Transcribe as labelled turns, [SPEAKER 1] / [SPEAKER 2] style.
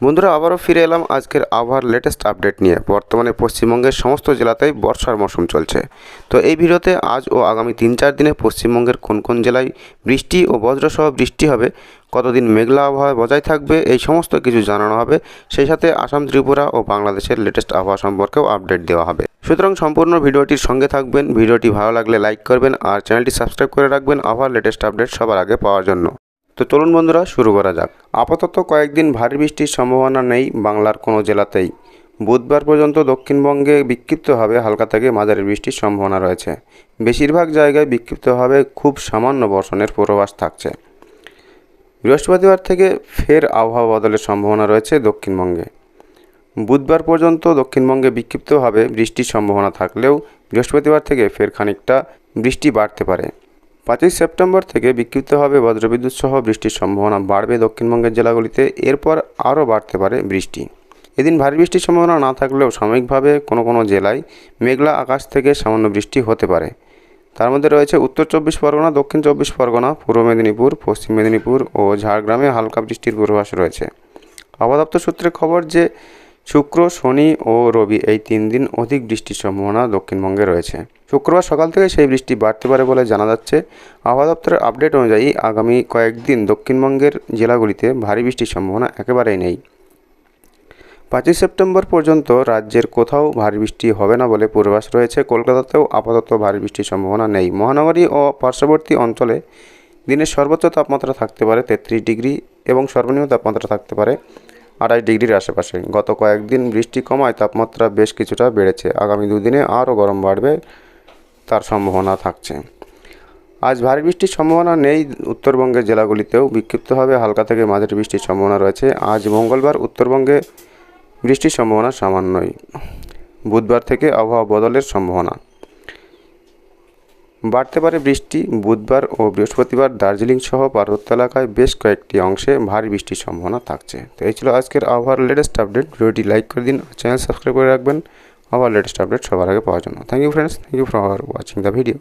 [SPEAKER 1] বন্ধুরা, আবারও ফিরে এলাম আজকের আবহাওয়ার লেটেস্ট আপডেট নিয়ে। বর্তমানে পশ্চিমবঙ্গের সমস্ত জেলাতেই বর্ষার মৌসুম চলছে। তো এই ভিডিওতে আজ ও আগামী তিন চার দিনে পশ্চিমবঙ্গের কোন কোন জেলায় বৃষ্টি ও বজ্রসহ বৃষ্টি হবে, কতদিন মেঘলা আবহাওয়া বজায় থাকবে, এই সমস্ত কিছু জানানো হবে। সেই সাথে আসাম, ত্রিপুরা ও বাংলাদেশের লেটেস্ট আবহাওয়া সম্পর্কেও আপডেট দেওয়া হবে। সুতরাং সম্পূর্ণ ভিডিওটির সঙ্গে থাকবেন। ভিডিওটি ভালো লাগলে লাইক করবেন আর চ্যানেলটি সাবস্ক্রাইব করে রাখবেন আবহাওয়ার লেটেস্ট আপডেট সবার আগে পাওয়ার জন্য। তো চলুন বন্ধুরা, শুরু করা যাক। আপাতত কয়েকদিন ভারী বৃষ্টির সম্ভাবনা নেই বাংলার কোনো জেলাতেই। বুধবার পর্যন্ত দক্ষিণবঙ্গে বিক্ষিপ্তভাবে হালকা থেকে মাঝারি বৃষ্টির সম্ভাবনা রয়েছে। বেশিরভাগ জায়গায় বিক্ষিপ্তভাবে খুব সামান্য বর্ষণের পূর্বাভাস থাকছে। বৃহস্পতিবার থেকে ফের আবহাওয়া বদলের সম্ভাবনা রয়েছে দক্ষিণবঙ্গে। বুধবার পর্যন্ত দক্ষিণবঙ্গে বিক্ষিপ্তভাবে বৃষ্টির সম্ভাবনা থাকলেও বৃহস্পতিবার থেকে ফের খানিকটা বৃষ্টি বাড়তে পারে। পাঁচই সেপ্টেম্বর থেকে বিক্ষিপ্তভাবে বজ্রবিদ্যুৎ সহ বৃষ্টির সম্ভাবনা বাড়বে দক্ষিণবঙ্গের জেলাগুলিতে। এরপর আরও বাড়তে পারে বৃষ্টি। এদিন ভারী বৃষ্টির সম্ভাবনা না থাকলেও সাময়িকভাবে কোনো কোনো জেলায় মেঘলা আকাশ থেকে সামান্য বৃষ্টি হতে পারে। তার মধ্যে রয়েছে উত্তর চব্বিশ পরগনা, দক্ষিণ চব্বিশ পরগনা, পূর্ব মেদিনীপুর, পশ্চিম মেদিনীপুর ও ঝাড়গ্রামে হালকা বৃষ্টির পূর্বাভাস রয়েছে। আবহাওয়া দপ্তর সূত্রে খবর যে শুক্র, শনি ও রবি এই তিন দিন অধিক বৃষ্টির সম্ভাবনা দক্ষিণবঙ্গে রয়েছে। শুক্রবার সকাল থেকে সেই বৃষ্টি বাড়তে পারে বলে জানা যাচ্ছে। আবহাওয়া দপ্তরের আপডেট অনুযায়ী আগামী কয়েকদিন দক্ষিণবঙ্গের জেলাগুলিতে ভারী বৃষ্টির সম্ভাবনা একেবারেই নেই। পাঁচই সেপ্টেম্বর পর্যন্ত রাজ্যের কোথাও ভারী বৃষ্টি হবে না বলে পূর্বাভাস রয়েছে। কলকাতাতেও আপাতত ভারী বৃষ্টির সম্ভাবনা নেই। মহানগরী ও পার্শ্ববর্তী অঞ্চলে দিনের সর্বোচ্চ তাপমাত্রা থাকতে পারে তেত্রিশ ডিগ্রি এবং সর্বনিম্ন তাপমাত্রা থাকতে পারে আড়াই ডিগ্রির আশেপাশে। গত কয়েকদিন বৃষ্টি কমায় তাপমাত্রা বেশ কিছুটা বেড়েছে। আগামী দুদিনে আরও গরম বাড়বে, তার সম্ভাবনা থাকছে। আজ ভারী বৃষ্টির সম্ভাবনা নেই। উত্তরবঙ্গের জেলাগুলিতেও বিক্ষিপ্তভাবে হালকা থেকে মাঝারি বৃষ্টির সম্ভাবনা রয়েছে। আজ মঙ্গলবার উত্তরবঙ্গে বৃষ্টির সম্ভাবনা সামান্যই। বুধবার থেকে আবহাওয়া বদলের সম্ভাবনা। বাড়তে পারে বৃষ্টি, বুধবার ও বৃহস্পতিবার দার্জিলিং সহ পার্বত্য এলাকায় বেশ কয়েকটি অংশে ভারী বৃষ্টির সম্ভাবনা থাকছে। তো এই ছিল আজকের আবহাওয়ার লেটেস্ট আপডেট ভিডিওটি লাইক করে দিন চ্যানেল সাবস্ক্রাইব করে রাখবেন। আবার লেটেস্ট আপডেট সবার আগে পাওয়ার জন্য। Thank you friends thank you for watching the video